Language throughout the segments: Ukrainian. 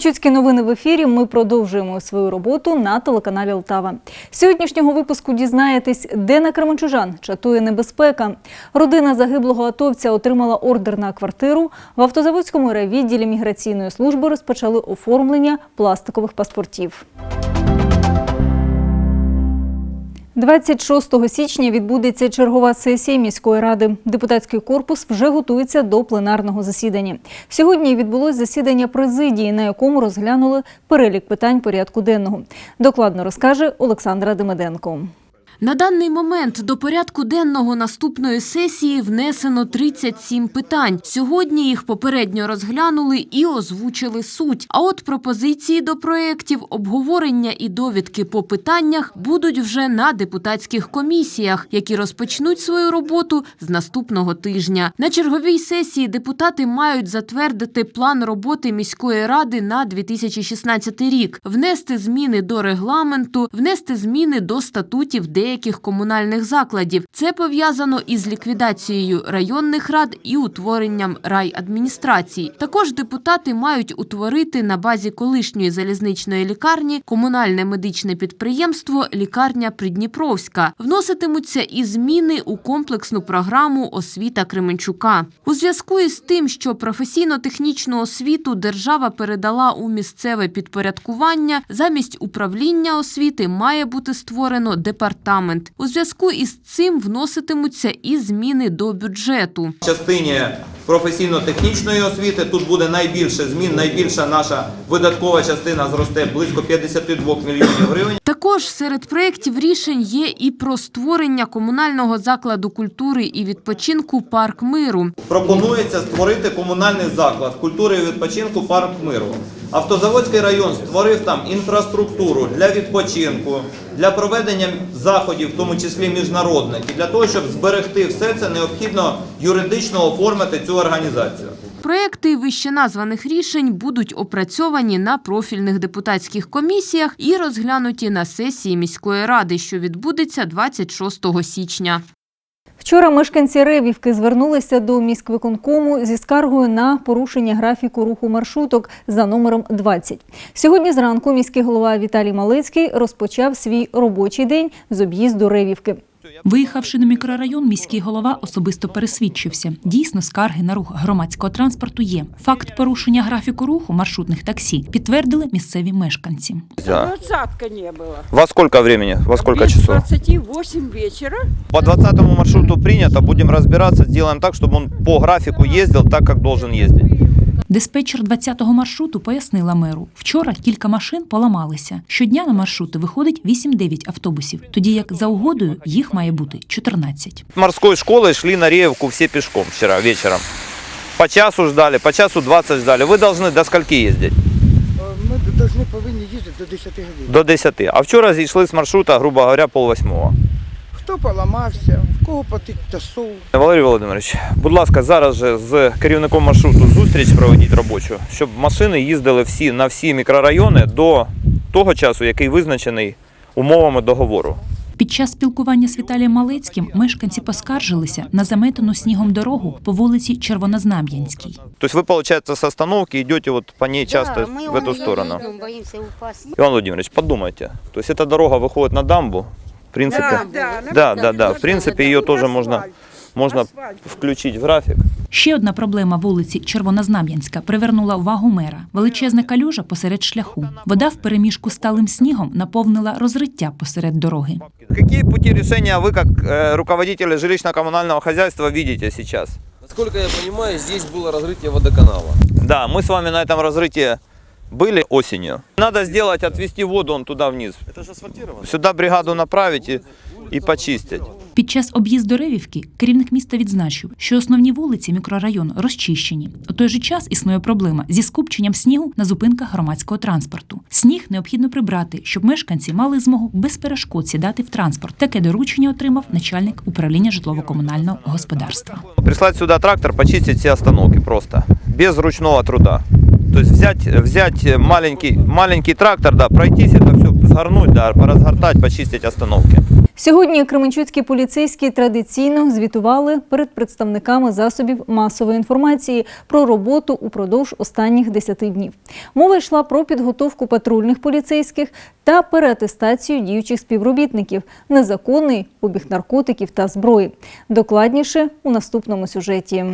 Кременчуцькі новини в ефірі. Ми продовжуємо свою роботу на телеканалі Лтава. Сьогоднішнього випуску дізнаєтесь, де на Кременчужан чатує небезпека. Родина загиблого атовця отримала ордер на квартиру. В автозаводському райвідділі міграційної служби розпочали оформлення пластикових паспортів. 26 січня відбудеться чергова сесія міської ради. Депутатський корпус вже готується до пленарного засідання. Сьогодні відбулось засідання президії, на якому розглянули перелік питань порядку денного. Докладно розкаже Олександра Демиденко. На даний момент до порядку денного наступної сесії внесено 37 питань. Сьогодні їх попередньо розглянули і озвучили суть. А от пропозиції до проєктів, обговорення і довідки по питаннях будуть вже на депутатських комісіях, які розпочнуть свою роботу з наступного тижня. На черговій сесії депутати мають затвердити план роботи міської ради на 2016 рік, внести зміни до регламенту, внести зміни до статутів деяких комунальних закладів. Це пов'язано із ліквідацією районних рад і утворенням райадміністрацій. Також депутати мають утворити на базі колишньої залізничної лікарні комунальне медичне підприємство Лікарня Придніпровська. Вноситимуться і зміни у комплексну програму освіта Кременчука. У зв'язку із тим, що професійно-технічну освіту держава передала у місцеве підпорядкування, замість управління освіти має бути створено департамент. У зв'язку із цим вноситимуться і зміни до бюджету. Частині професійно-технічної освіти тут буде найбільше змін, найбільша наша видаткова частина зросте близько 52 мільйонів гривень. Також серед проєктів рішень є і про створення комунального закладу культури і відпочинку «Парк миру». Пропонується створити комунальний заклад культури і відпочинку парк миру. Автозаводський район створив там інфраструктуру для відпочинку, для проведення заходів, в тому числі міжнародних. І для того, щоб зберегти все це, необхідно юридично оформити цю організацію. Проекти вищеназваних рішень будуть опрацьовані на профільних депутатських комісіях і розглянуті на сесії міської ради, що відбудеться 26 січня. Вчора мешканці Ревівки звернулися до міськвиконкому зі скаргою на порушення графіку руху маршруток за номером 20. Сьогодні зранку міський голова Віталій Малицький розпочав свій робочий день з об'їзду Ревівки. Виїхавши на мікрорайон, міський голова особисто пересвідчився. Дійсно, скарги на рух громадського транспорту є. Факт порушення графіку руху маршрутних таксі підтвердили місцеві мешканці. Двадцатка не было. Во сколько времени? Во сколько Без часов? 28 вечера. По 20 маршруту принято, будем разбираться, сделаем так, чтобы он по графику ездил так, как должен ездить. Диспетчер 20-го маршруту пояснила меру. Вчора кілька машин поламалися. Щодня на маршрути виходить 8-9 автобусів, тоді як за угодою їх має бути 14. Морской школы шли на Реевку все пешком вчера вечером. По часу ждали, по часу 20 ждали. Вы должны до скольки ездить? Ми повинні повинні їздити до 10 годин. До 10. А вчора зійшли з маршрута, грубо говоря, пол восьмого. Хто поламався, в кого потік тасов. Валерій Володимирович, будь ласка, зараз же з керівником маршруту зустріч проведіть робочу, щоб машини їздили всі на всі мікрорайони до того часу, який визначений умовами договору. Під час спілкування з Віталієм Малецьким мешканці поскаржилися на заметену снігом дорогу по вулиці Червонознам'янській. То есть вы, получается, с остановки идете вот по ней часто мы в эту вон сторону. едем, боимся упасть. Иван Владимирович, подумайте. То есть эта дорога выходит на дамбу. В принципе, да, да, да, да. В принципе, ее тоже можно, можно Асфальт. включить в график. Ще одна проблема вулиці Червонознам'янська привернула увагу мера. Величезна калюжа посеред шляху. Вода в переміжку з талим снігом наповнила розриття посеред дороги. Какие пути решения вы, как э, руководители жилищно-коммунального хозяйства, видите сейчас? Насколько я понимаю, здесь было разрытие водоканала. Да, мы с вами на этом разрытии были осенью. Надо сделать, отвести воду он туда вниз. Это же асфальтировано. Сюда бригаду направить и, и почистить. Під час об'їзду Ревівки керівник міста відзначив, що основні вулиці мікрорайону розчищені. У той же час існує проблема зі скупченням снігу на зупинках громадського транспорту. Сніг необхідно прибрати, щоб мешканці мали змогу без перешкод сідати в транспорт. Таке доручення отримав начальник управління житлово-комунального господарства. Прислать сюда трактор, почистить все остановки просто, без ручного труда. То есть взять, взять маленький, маленький трактор, да, пройтись это все, сгорнуть, да, поразгортать, почистить остановки. Сьогодні кременчуцькі поліцейські традиційно звітували перед представниками засобів масової інформації про роботу упродовж останніх 10 днів. Мова йшла про підготовку патрульних поліцейських та переатестацію діючих співробітників, незаконний обіг наркотиків та зброї. Докладніше у наступному сюжеті.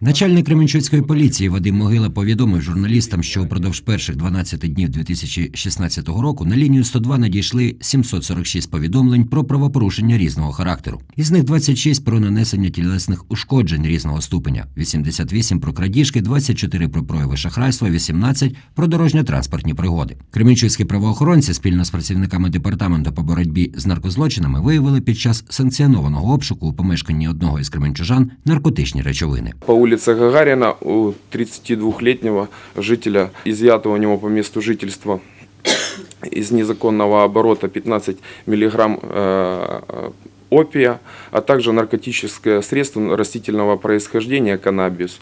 Начальник Кременчуцької поліції Вадим Могила повідомив журналістам, що упродовж перших 12 днів 2016 року на лінію 102 надійшли 746 повідомлень про правопорушення різного характеру. Із них 26 про нанесення тілесних ушкоджень різного ступеня, 88 про крадіжки, 24 про прояви шахрайства, 18 про дорожньо-транспортні пригоди. Кременчуцькі правоохоронці спільно з працівниками департаменту по боротьбі з наркозлочинами виявили під час санкціонованого обшуку у помешканні одного із кременчужан наркотичні речовини. Улице Гагарина у 32-летнего жителя, изъято у него по месту жительства из незаконного оборота 15 миллиграмм э, опия, а также наркотическое средство растительного происхождения каннабис.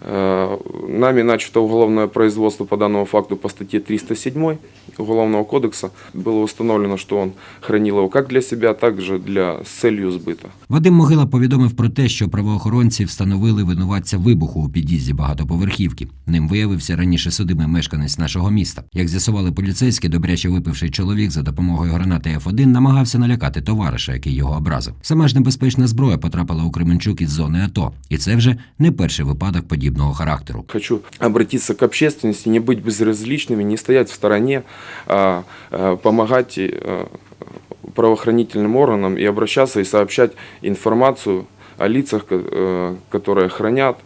Э, Нами начато уголовное производство по данному факту по статье 307 Уголовного кодекса. Было установлено, что он хранил его как для себя, так же для, с целью сбыта. Вадим Могила повідомив про те, що правоохоронці встановили винуватця вибуху у під'їзді багатоповерхівки. Ним виявився раніше судимий мешканець нашого міста. Як з'ясували поліцейські, добряче випивший чоловік за допомогою гранати F1 намагався налякати товариша, який його образив. Сама ж небезпечна зброя потрапила у Кременчук із зони АТО, і це вже не перший випадок подібного характеру. Хочу обратиться к общественности, не быть безразличными, не стоять в стороне, а а, помогать э, правоохранительным органам и обращаться и сообщать информацию о лицах, ко- э, которые хранят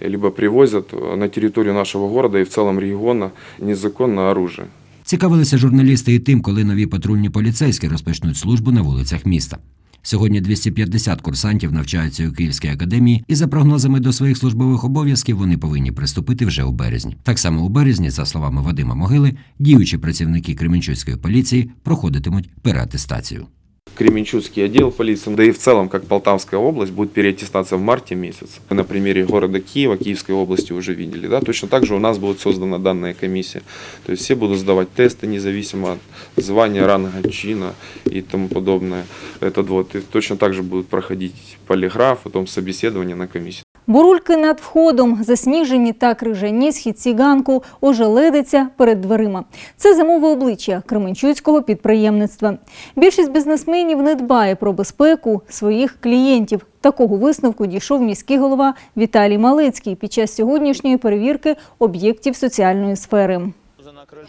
либо привозят на территорию нашего города и в целом региона незаконное оружие. Цікавилися журналісти і тим, коли нові патрульні поліцейські розпочнуть службу на вулицях міста. Сьогодні 250 курсантів навчаються у Київській академії, і за прогнозами до своїх службових обов'язків вони повинні приступити вже у березні. Так само у березні, за словами Вадима Могили, діючі працівники Кременчуцької поліції проходитимуть переатестацію. Кременчуцкий отдел полиции, да и в целом, как Полтавская область, будет переаттестация в марте месяце. На примере города Киева, Киевской области уже видели. Да? Точно так же у нас будет создана данная комиссия. То есть все будут сдавать тесты, независимо от звания, ранга, чина и тому подобное. Это вот. И точно так же будут проходить полиграф, потом собеседование на комиссии. Бурульки над входом, засніжені та крижані східці ганку, ожеледиться перед дверима. Це зимове обличчя Кременчуцького підприємництва. Більшість бізнесменів не дбає про безпеку своїх клієнтів. Такого висновку дійшов міський голова Віталій Малецький під час сьогоднішньої перевірки об'єктів соціальної сфери.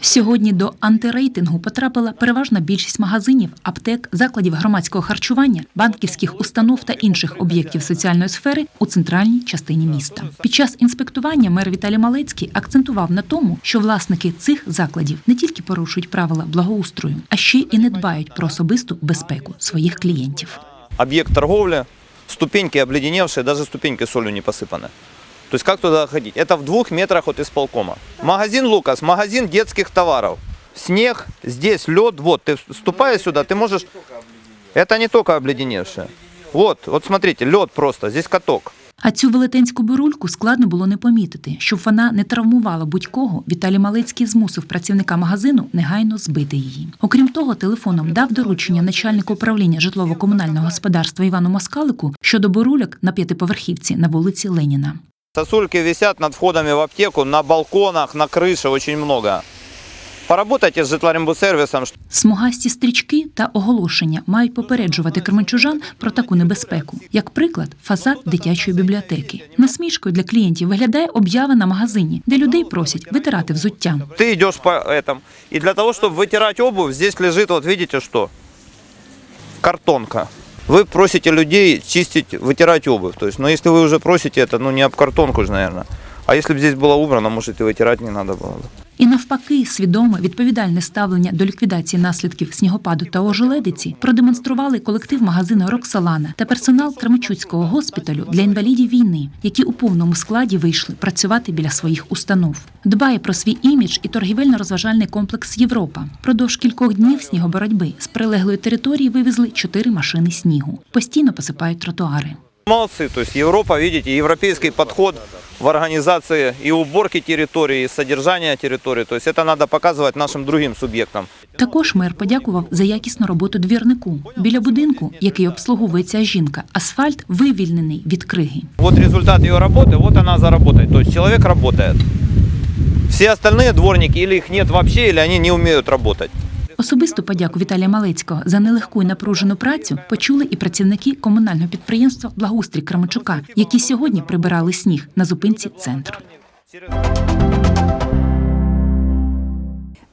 Сьогодні до антирейтингу потрапила переважна більшість магазинів, аптек, закладів громадського харчування, банківських установ та інших об'єктів соціальної сфери у центральній частині міста. Під час інспектування мер Віталій Малецький акцентував на тому, що власники цих закладів не тільки порушують правила благоустрою, а ще й не дбають про особисту безпеку своїх клієнтів. Объект торговли, ступеньки обледеневшие, даже ступеньки солью не посыпаны. То есть как туда ходить? Это в двух метрах от исполкома. Магазин Лукас, магазин детских товаров. Снег, здесь лед, вот, ты вступая сюда, ты можешь... Это не только обледеневшее. Вот, вот смотрите, лед просто, здесь каток. А цю велетенську бурульку складно було не помітити, щоб вона не травмувала будь-кого. Віталій Малецький змусив працівника магазину негайно збити її. Окрім того, телефоном дав доручення начальнику управління житлово-комунального господарства Івану Москалику щодо бурульок на п'ятиповерхівці на вулиці Леніна. Сосульки висят над входами в аптеку, на балконах, на крыше очень много. Поработайте с житлорембусервисом, Смугасті стрічки та оголошення мають попереджувати кременчужан про таку небезпеку. Як приклад, фасад дитячої бібліотеки. Насмішкою для клієнтів виглядає об'ява на магазині, де людей просять витирати взуття. Ты идешь по этому. И для того, чтобы вытирать обувь, здесь лежит, вот видите что? Картонка. Вы просите людей чистить, вытирать обувь. То есть, но если вы уже просите это, ну не об картонку же, наверное. А если бы здесь было убрано, может и вытирать не надо было бы. І навпаки, свідоме відповідальне ставлення до ліквідації наслідків снігопаду та ожеледиці продемонстрували колектив магазину Роксолана та персонал Кременчуцького госпіталю для інвалідів війни, які у повному складі вийшли працювати біля своїх установ. Дбає про свій імідж і торгівельно-розважальний комплекс Європа. Продовж кількох днів снігоборотьби з прилеглої території вивезли чотири машини снігу. Постійно посипають тротуари. Молодцы, то есть Европа, видите, европейский подход в организации и уборки территории, и содержания территории. То есть это надо показывать нашим другим субъектам. Також мер подякував за якісну роботу двірнику. Біля будинку, який обслуговує ця жінка, асфальт вивільнений від криги. Вот результат ее работы, вот она заработает. То есть человек работает. Все остальные дворники или их нет вообще, или они не умеют работать. Особисту подяку Віталія Малецького за нелегку і напружену працю почули і працівники комунального підприємства Благоустрій Крамачука, які сьогодні прибирали сніг на зупинці центру.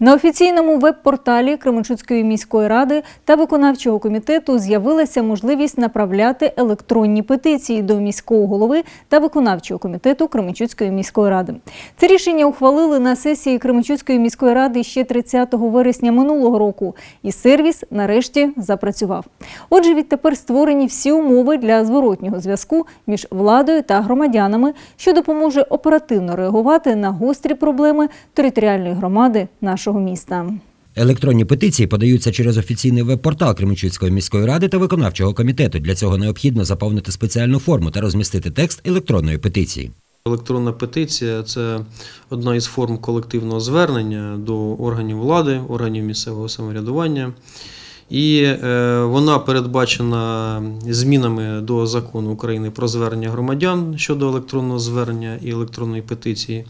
На офіційному веб-порталі Кременчуцької міської ради та виконавчого комітету з'явилася можливість направляти електронні петиції до міського голови та виконавчого комітету Кременчуцької міської ради. Це рішення ухвалили на сесії Кременчуцької міської ради ще 30 вересня минулого року, і сервіс нарешті запрацював. Отже, відтепер створені всі умови для зворотнього зв'язку між владою та громадянами, що допоможе оперативно реагувати на гострі проблеми територіальної громади нашого міста. Електронні петиції подаються через офіційний веб-портал Кременчуцької міської ради та виконавчого комітету. Для цього необхідно заповнити спеціальну форму та розмістити текст електронної петиції. Електронна петиція це одна із форм колективного звернення до органів влади, органів місцевого самоврядування. І е, вона передбачена змінами до закону України про звернення громадян щодо електронного звернення і електронної петиції,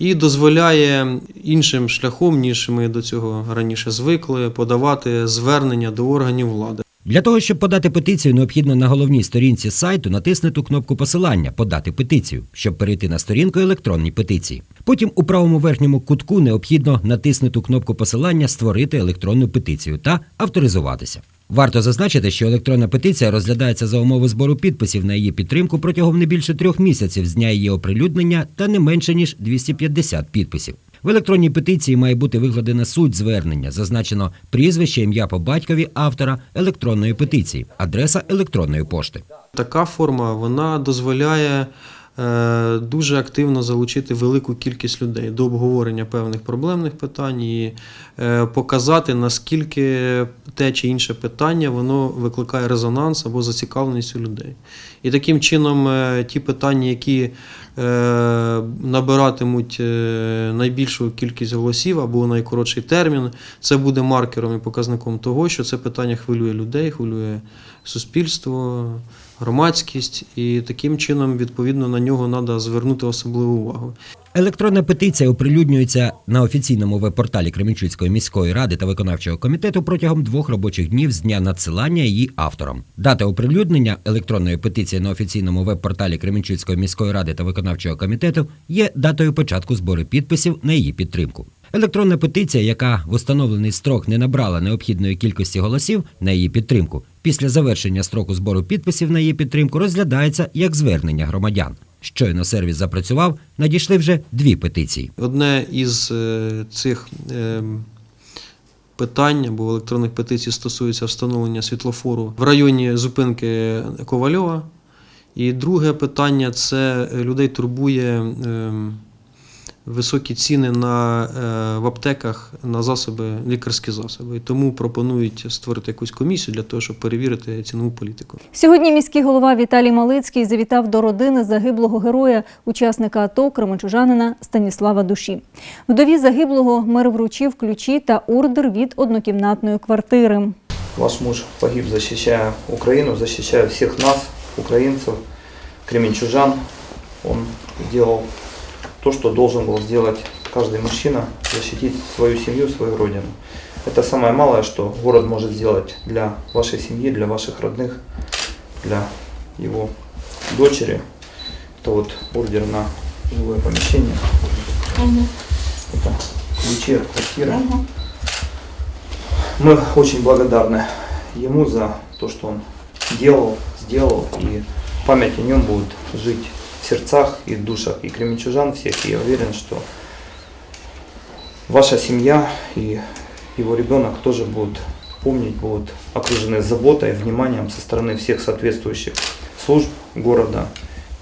і дозволяє іншим шляхом, ніж ми до цього раніше звикли, подавати звернення до органів влади. Для того, щоб подати петицію, необхідно на головній сторінці сайту натиснути кнопку посилання Подати петицію, щоб перейти на сторінку електронній петиції. Потім у правому верхньому кутку необхідно натиснути кнопку посилання Створити електронну петицію та авторизуватися. Варто зазначити, що електронна петиція розглядається за умови збору підписів на її підтримку протягом не більше трьох місяців з дня її оприлюднення та не менше ніж 250 підписів. В електронній петиції має бути викладена суть звернення, зазначено прізвище, ім'я по батькові автора електронної петиції, адреса електронної пошти. Така форма вона дозволяє дуже активно залучити велику кількість людей до обговорення певних проблемних питань і е, показати, наскільки те чи інше питання воно викликає резонанс або зацікавленість у людей. І таким чином е, ті питання, які е, набиратимуть е, найбільшу кількість голосів або найкоротший термін, це буде маркером і показником того, що це питання хвилює людей, хвилює суспільство, громадськість, і таким чином, відповідно, на нього треба звернути особливу увагу. Електронна петиція оприлюднюється на офіційному веб-порталі Кременчуцької міської ради та виконавчого комітету протягом двох робочих днів з дня надсилання її авторам. Дата оприлюднення електронної петиції на офіційному веб-порталі Кременчуцької міської ради та виконавчого комітету є датою початку збору підписів на її підтримку. Електронна петиція, яка в установлений строк не набрала необхідної кількості голосів на її підтримку, після завершення строку збору підписів на її підтримку розглядається як звернення громадян. Щойно сервіс запрацював, надійшли вже дві петиції. Одне із е, цих е, питань або електронних петицій стосується встановлення світлофору в районі зупинки Ковальова. І друге питання це людей турбує е, високі ціни на, е, в аптеках на засоби, лікарські засоби. І тому пропонують створити якусь комісію для того, щоб перевірити цінову політику. Сьогодні міський голова Віталій Малицький завітав до родини загиблого героя, учасника АТО кременчужанина Станіслава Душі. Вдові загиблого мер вручив ключі та ордер від однокімнатної квартири. Ваш муж погиб, защищая Украину, защищая всех нас, украинцев, кременчужан. Он сделал то, что должен был сделать каждый мужчина, защитить свою семью, свою родину. Это самое малое, что город может сделать для вашей семьи, для ваших родных, для его дочери. Это вот ордер на жилое помещение. Это ключи от квартиры. Мы очень благодарны ему за то, что он делал, сделал, и память о нем будет жить в сердцах и душах и кременчужан всех. И я уверен, что ваша семья и его ребенок тоже будут помнить, будут окружены заботой, вниманием со стороны всех соответствующих служб города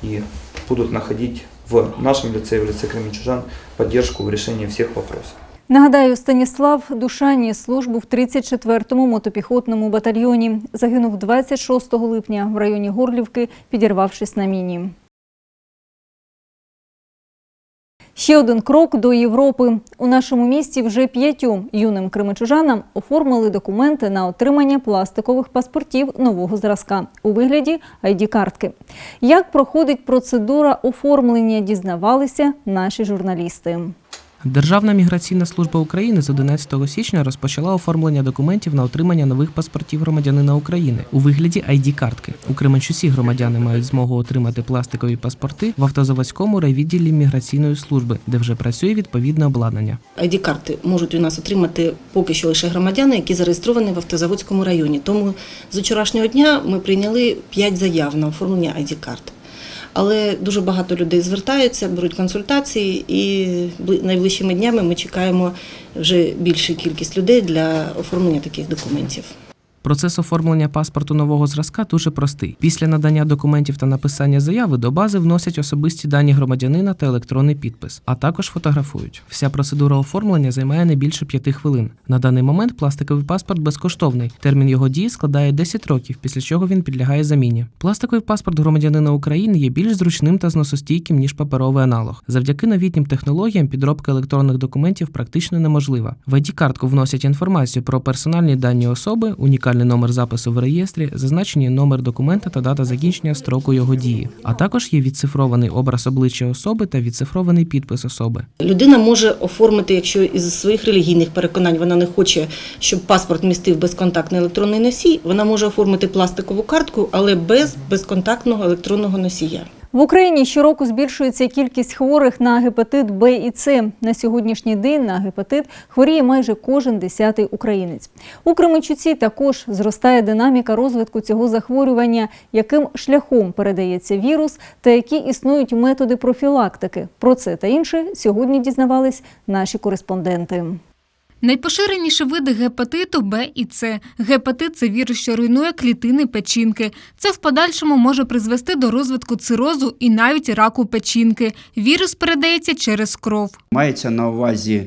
и будут находить в нашем лице и в лице кременчужан поддержку в решении всех вопросов. Нагадаю, Станіслав Душа ніс службу в 34-му мотопіхотному батальйоні. Загинув 26 липня в районі Горлівки, підірвавшись на міні. Ще один крок до Європи. У нашому місті вже п'ятьом юним кримичужанам оформили документи на отримання пластикових паспортів нового зразка у вигляді ID-картки. Як проходить процедура оформлення, дізнавалися наші журналісти. Державна міграційна служба України з 11 січня розпочала оформлення документів на отримання нових паспортів громадянина України у вигляді ID-картки. У Кременчусі громадяни мають змогу отримати пластикові паспорти в автозаводському райвідділі міграційної служби, де вже працює відповідне обладнання. ID-карти можуть у нас отримати поки що лише громадяни, які зареєстровані в автозаводському районі. Тому з вчорашнього дня ми прийняли 5 заяв на оформлення ID-карт. Але дуже багато людей звертаються, беруть консультації, і бли- найближчими днями ми чекаємо вже більшу кількість людей для оформлення таких документів. Процес оформлення паспорту нового зразка дуже простий. Після надання документів та написання заяви до бази вносять особисті дані громадянина та електронний підпис, а також фотографують. Вся процедура оформлення займає не більше п'яти хвилин. На даний момент пластиковий паспорт безкоштовний. Термін його дії складає 10 років, після чого він підлягає заміні. Пластиковий паспорт громадянина України є більш зручним та зносостійким ніж паперовий аналог. Завдяки новітнім технологіям підробка електронних документів практично неможлива. В ID-картку вносять інформацію про персональні дані особи, унікальний номер запису в реєстрі, зазначені номер документа та дата закінчення строку його дії. А також є відцифрований образ обличчя особи та відцифрований підпис особи. Людина може оформити, якщо із своїх релігійних переконань вона не хоче, щоб паспорт містив безконтактний електронний носій, вона може оформити пластикову картку, але без безконтактного електронного носія. В Україні щороку збільшується кількість хворих на гепатит Б і С. На сьогоднішній день на гепатит хворіє майже кожен десятий українець. У Кременчуці також зростає динаміка розвитку цього захворювання, яким шляхом передається вірус та які існують методи профілактики. Про це та інше сьогодні дізнавались наші кореспонденти. Найпоширеніші види гепатиту Б і С. Гепатит це вірус, що руйнує клітини печінки. Це в подальшому може призвести до розвитку цирозу і навіть раку печінки. Вірус передається через кров. Мається на увазі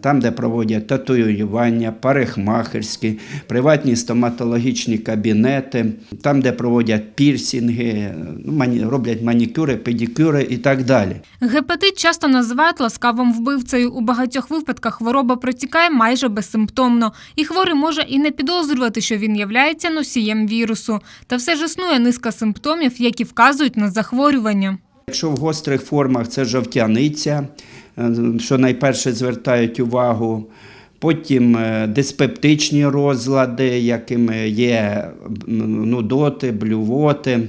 там, де проводять татуювання, парикмахерські, приватні стоматологічні кабінети, там, де проводять пірсінги, ну, роблять манікюри, педикюри і так далі. Гепатит часто називають ласкавим вбивцею. У багатьох випадках хвороба протікає майже безсимптомно, і хворий може і не підозрювати, що він являється носієм вірусу. Та все ж існує низка симптомів, які вказують на захворювання. Якщо в гострих формах це жовтяниця, е, що найперше звертають увагу. Потім е, диспептичні розлади, якими є нудоти, блювоти, е,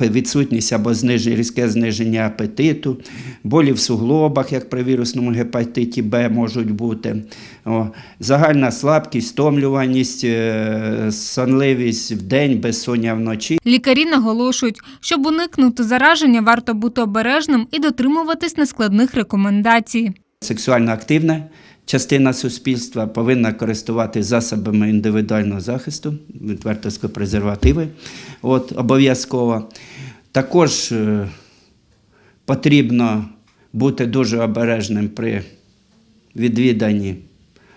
відсутність або зниження, різке зниження апетиту, болі в суглобах, як при вірусному гепатиті Б можуть бути, О, загальна слабкість, стомлюваність, е, сонливість в день, безсоння вночі. Лікарі наголошують, щоб уникнути зараження, варто бути обережним і дотримуватись нескладних рекомендацій. Сексуально активна частина суспільства повинна користуватися засобами індивідуального захисту, відвертості презервативи, от, обов'язково. Також е, потрібно бути дуже обережним при відвіданні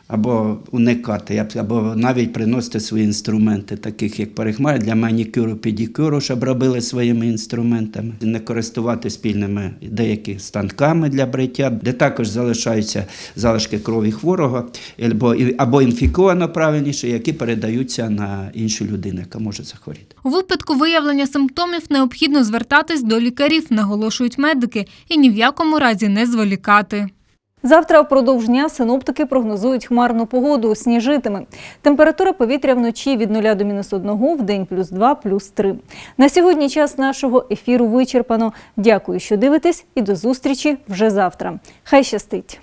або уникати, або навіть приносити свої інструменти, таких як парикмахер для манікюру, педикюру, щоб робили своїми інструментами, не користувати спільними деякі станками для бриття, де також залишаються залишки крові хворого, або, або інфіковано правильніше, які передаються на іншу людину, яка може захворіти. У випадку виявлення симптомів необхідно звертатись до лікарів, наголошують медики, і ні в якому разі не зволікати. Завтра впродовж дня синоптики прогнозують хмарну погоду, сніжитиме. Температура повітря вночі від 0 до мінус 1, в день плюс 2, плюс 3. На сьогодні час нашого ефіру вичерпано. Дякую, що дивитесь і до зустрічі вже завтра. Хай щастить!